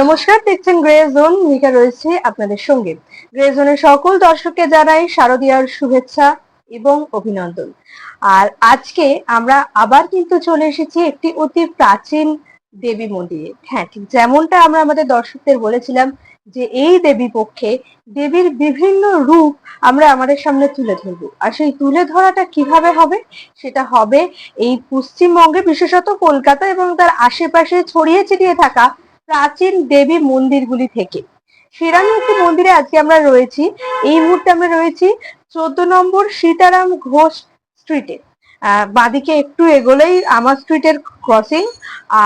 নমস্কার, দেখছেন grey zone ভূমিকা রয়েছে আপনাদের সঙ্গে। গ্রে জোনের সকল দর্শককে জানাই শারদীয়ার শুভেচ্ছা এবং অভিনন্দন। আর আজকে আমরা আবার কিন্তু চলে এসেছি একটি অতি প্রাচীন দেবী মন্দিরে। হ্যাঁ ঠিক যেমনটা আমরা আমাদের দর্শকদের বলেছিলাম যে এই দেবী পক্ষে দেবীর বিভিন্ন রূপ আমরা আমাদের সামনে তুলে ধরবো। আর সেই তুলে ধরাটা কীভাবে হবে? সেটা হবে এই পশ্চিমবঙ্গে, বিশেষত কলকাতা এবং তার আশেপাশে ছড়িয়ে ছিটিয়ে থাকা প্রাচীন দেবী মন্দিরগুলি থেকে। সেরানি মন্দিরে আজকে আমরা রয়েছি। এই মুহূর্তে আমরা রয়েছি চোদ্দ নম্বর সীতারাম ঘোষ স্ট্রিটে বাঁদিকে একটু এগোলেই আমার স্ট্রিটের ক্রসিং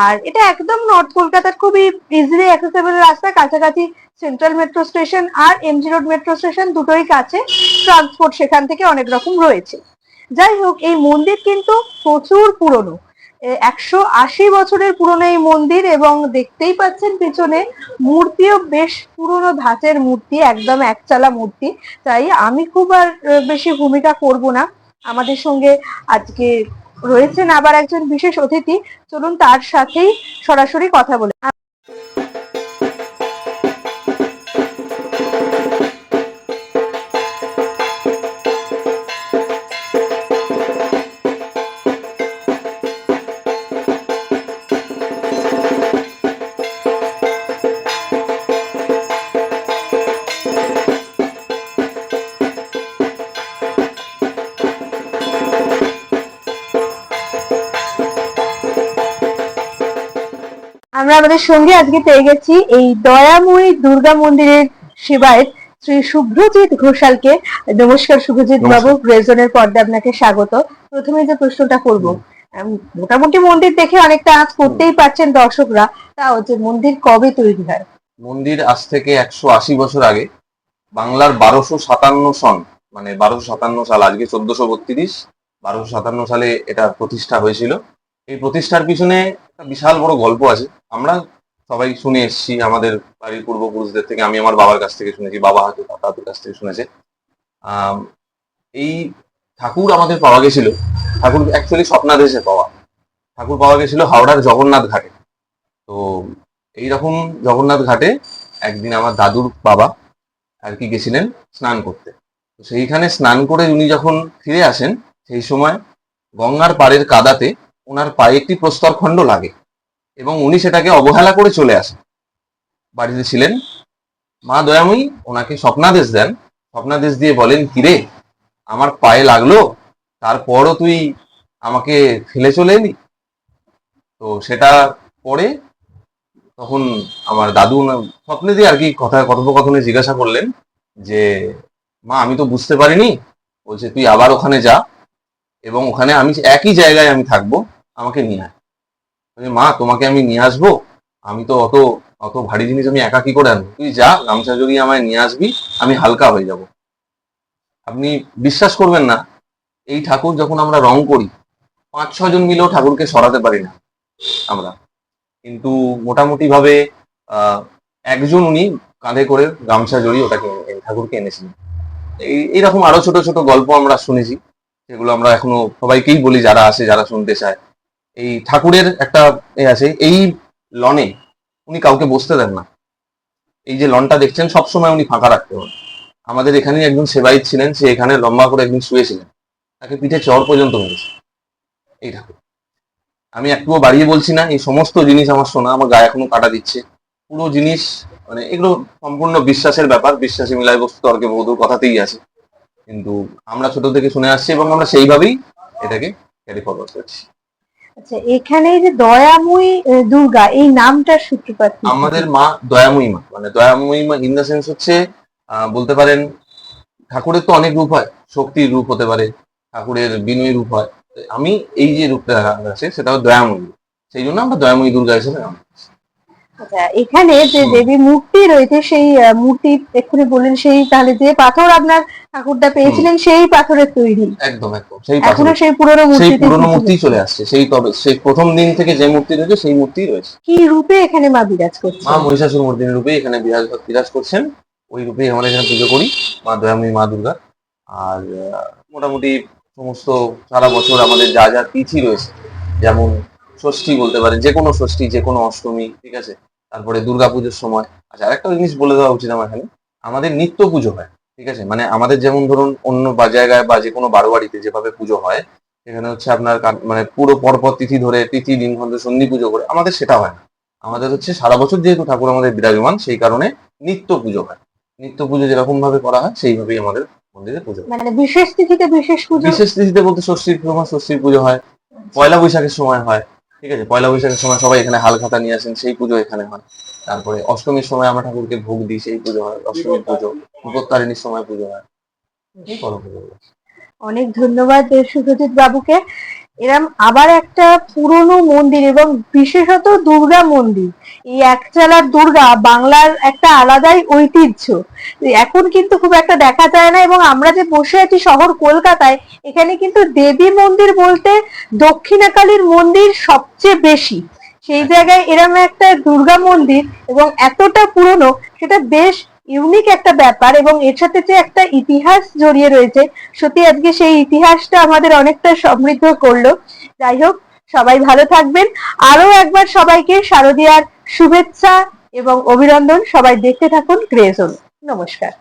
আর এটা একদম নর্থ কলকাতার খুবই ইজিলি অ্যাক্সেসেবল রাস্তা, কাছাকাছি সেন্ট্রাল মেট্রো স্টেশন আর এমজি রোড মেট্রো স্টেশন দুটোই কাছে। ট্রান্সপোর্ট সেখান থেকে অনেক রকম রয়েছে। যাই হোক, এই মন্দির কিন্তু প্রচুর পুরনো। একশো আশি বছরের পুরনো এই মন্দির এবং দেখতেই পাচ্ছেন পিছনে মূর্তিও বেশ পুরনো ধাঁচের মূর্তি, একদম একচালা মূর্তি। তাই আমি খুব আর বেশি ভূমিকা করব না। আমাদের সঙ্গে আজকে রয়েছেন আবার একজন বিশেষ অতিথি। চলুন তার সাথেই সরাসরি কথা বলে। আমরা আমাদের সঙ্গে আজকে পেয়ে গেছি এই দয়াময়ী দুর্গা মন্দিরের সেবায়ত শ্রী শুভ্রজিৎ ঘোষালকে। নমস্কার শুভজিৎ বাবু গ্রেজনের পর্দা আপনাকে স্বাগত। প্রথমে যে প্রশ্নটা করব মোটামুটি মন্দির দেখে অনেকটা আজ করতেই পারছেন দর্শকরা। তাও যে মন্দির কবে তৈরি হয়? মন্দির আজ থেকে একশো আশি বছর আগে বাংলার বারোশো সাতান্ন সন মানে বারোশো সাতান্ন সাল আজকে চোদ্দশো বত্রিশ বারোশো সাতান্ন সালে এটা প্রতিষ্ঠা হয়েছিল। এই প্রতিষ্ঠার পিছনে একটা বিশাল বড় গল্প আছে। আমরা সবাই শুনে এসছি, আমাদের বাড়ির পূর্বপুরুষদের থেকে, আমি আমার বাবার কাছ থেকে শুনেছি, বাবা হয়তো দাদাদের কাছ থেকে শুনেছে। এই ঠাকুর আমাদের পাওয়া গেছিল, ঠাকুর অ্যাকচুয়ালি স্বপ্নাদেশে পাওয়া। ঠাকুর পাওয়া গেছিল হাওড়ার জগন্নাথ ঘাটে। তো এইরকম জগন্নাথ ঘাটে একদিন আমার দাদুর বাবা আর কি গেছিলেন স্নান করতে। তো সেইখানে স্নান করে উনি যখন ফিরে আসেন, সেই সময় গঙ্গার পাড়ের কাদাতে ওনার পায়ে একটি প্রস্তর খণ্ড লাগে এবং উনি সেটাকে অবহেলা করে চলে আসেন। বাড়িতে ছিলেন মা দয়াময়ী, ওনাকে স্বপ্নাদেশ দেন। স্বপ্নাদেশ দিয়ে বলেন, কিরে, আমার পায়ে লাগল, তারপরও তুই আমাকে ফেলে চলে এলি? তো সেটা পরে তখন আমার দাদু স্বপ্নে দিয়ে আর কি কথা কথোপকথনে জিজ্ঞাসা করলেন যে, মা, আমি তো বুঝতে পারিনি। বলছে, তুই আবার ওখানে যা এবং ওখানে আমি একই জায়গায় আমি থাকব। আমাকে নিয়ে আয়। মা, তোমাকে আমি নিয়ে আসব? আমি তো অত অত ভারী জিনিস আমি একা কি করে আনব? তুই যা, গামছা জড়িয়ে আমায় নিয়ে আসবি, আমি হালকা হয়ে যাব। আপনি বিশ্বাস করবেন না, এই ঠাকুর যখন আমরা রং করি, পাঁচ ছজন মিলেও ঠাকুরকে সরাতে পারি না আমরা। কিন্তু মোটামুটি ভাবে একজন উনি কাঁধে করে গামছা জড়িয়ে ওটাকে ঠাকুরকে এনেছিলেন। এই, এইরকম আরও ছোট ছোট গল্প আমরা শুনেছি সেগুলো আমরা এখনও সবাইকেই বলি, যারা আসে, যারা শুনতে চায়। এই ঠাকুরের একটা এ আছে, এই লনে উনি কাউকে বসতে দেন না। এই যে লনটা দেখছেন, সবসময় উনি ফাঁকা রাখতে হন আমাদের এখানে একজন সেবাইত ছিলেন, সে এখানে লম্বা করে একদিন শুয়েছিলেন। তাকে পিঠে চর পর্যন্ত মেরেছে। এই ঠাকুর। আমি একটুও বাড়িয়ে বলছি না, এই সমস্ত জিনিস আমার শোনা আমার গায়ে এখনও কাটা দিচ্ছে। পুরো জিনিস মানে এগুলো সম্পূর্ণ বিশ্বাসের ব্যাপার, বিশ্বাসী মিলাই বস্তু তর্কে বহুদূর কথাতেই আছে। কিন্তু আমরা ছোট থেকে শুনে আসছি এবং আমরা সেইভাবেই এটাকে ক্যারি ফরওয়ার্ড করছি। আচ্ছা এখানে যে দয়াময়ী দুর্গা, এই নামটার সূত্রপাত আমাদের মা দয়াময়ী মা মানে দয়াময়ী মা ইন দ্য সেন্স হচ্ছে বলতে পারেন, ঠাকুরের তো অনেক রূপ হয়, শক্তির রূপ হতে পারে, ঠাকুরের বিনয়ী রূপ হয়। আমি এই যে রূপটা আছে, সেটা দয়াময়ী। সেই জন্য আমরা দয়াময়ী দুর্গা হিসেবে নাম এখানে যে। দেবী মূর্তি রয়েছে সেই মূর্তি এক্ষুনি বললেন সেই তাহলে যে পাথর আপনার ঠাকুরটা পেয়েছিলেন সেই পাথরের তৈরি। একদম একদম সেই এখনও সেই পুরনো সেই পুরনো মূর্তি চলে আসছে সেই তবে সেই প্রথম দিন থেকে যে মূর্তি রয়েছে সেই মূর্তি রয়েছে। কি রূপে এখানে মা বিরাজ করছে মা মহিষাসুর মূর্তির রূপে এখানে বিরাজ বিরাজ করছেন। ওই রূপেই আমরা এখানে পুজো করি মা দয়াময়ী মা দুর্গা। আর মোটামুটি সমস্ত সারা বছর আমাদের যা যা তিথি রয়েছে যেমন ষষ্ঠী বলতে পারেন যে কোনো ষষ্ঠী যে কোনো অষ্টমী ঠিক আছে? তারপরে দুর্গাপুজোর সময়। আচ্ছা আরেকটা জিনিস বলে দেওয়া উচিত আমার এখানে। আমাদের নিত্য পুজো হয় ঠিক আছে? মানে আমাদের যেমন ধরুন অন্য বা জায়গায় বা যে কোনো বারো বাড়িতে যেভাবে পুজো হয় সেখানে হচ্ছে আপনার মানে পুরো পরপর তিথি ধরে তিথি দিন সন্ধি পুজো করে আমাদের সেটা হয় না। আমাদের হচ্ছে সারা বছর যেহেতু ঠাকুর আমাদের বিরাজমান সেই কারণে নিত্য পুজো হয়। নিত্য পুজো যেরকম ভাবে করা হয় সেইভাবেই আমাদের মন্দিরে পুজো। মানে বিশেষ তিথিতে বিশেষ পুজো? বিশেষ তিথিতে বলতে ষষ্ঠীর সময় ষষ্ঠীর পুজো হয় পয়লা বৈশাখের সময় হয়। ঠিক আছে? পয়লা বৈশাখের সময় সবাই এখানে হালখাতা নিয়ে আসেন, সেই পুজো এখানে হয়। তারপরে অষ্টমীর সময় আমরা ঠাকুরকে ভোগ দিই, সেই পুজো হয়। অষ্টমীর পুজো, বিপত্তারিণীর সময় পুজো হয়। অনেক ধন্যবাদ সুজিৎ বাবুকে। এরম আবার একটা পুরনো মন্দির এবং বিশেষত দুর্গা মন্দির। এই একচালার দুর্গা বাংলার একটা আলাদাই ঐতিহ্য। এখন কিন্তু খুব একটা দেখা যায় না এবং আমরা যে বসে আছি শহর কলকাতায়, এখানে কিন্তু দেবী মন্দির বলতে দক্ষিণাকালীর মন্দির সবচেয়ে বেশি। সেই জায়গায় এরম একটা দুর্গা মন্দির এবং এতটা পুরনো, সেটা বেশ ইউনিক একটা ব্যাপার এবং এর সাথে যে একটা ইতিহাস জড়িয়ে রয়েছে, সত্যি আজকে সেই ইতিহাসটা আমাদের অনেকটা সমৃদ্ধ করল। যাই হোক, সবাই ভালো থাকবেন। আরও একবার সবাইকে শারদীয়ার শুভেচ্ছা এবং অভিনন্দন। সবাই দেখতে থাকুন গ্রেজন নমস্কার।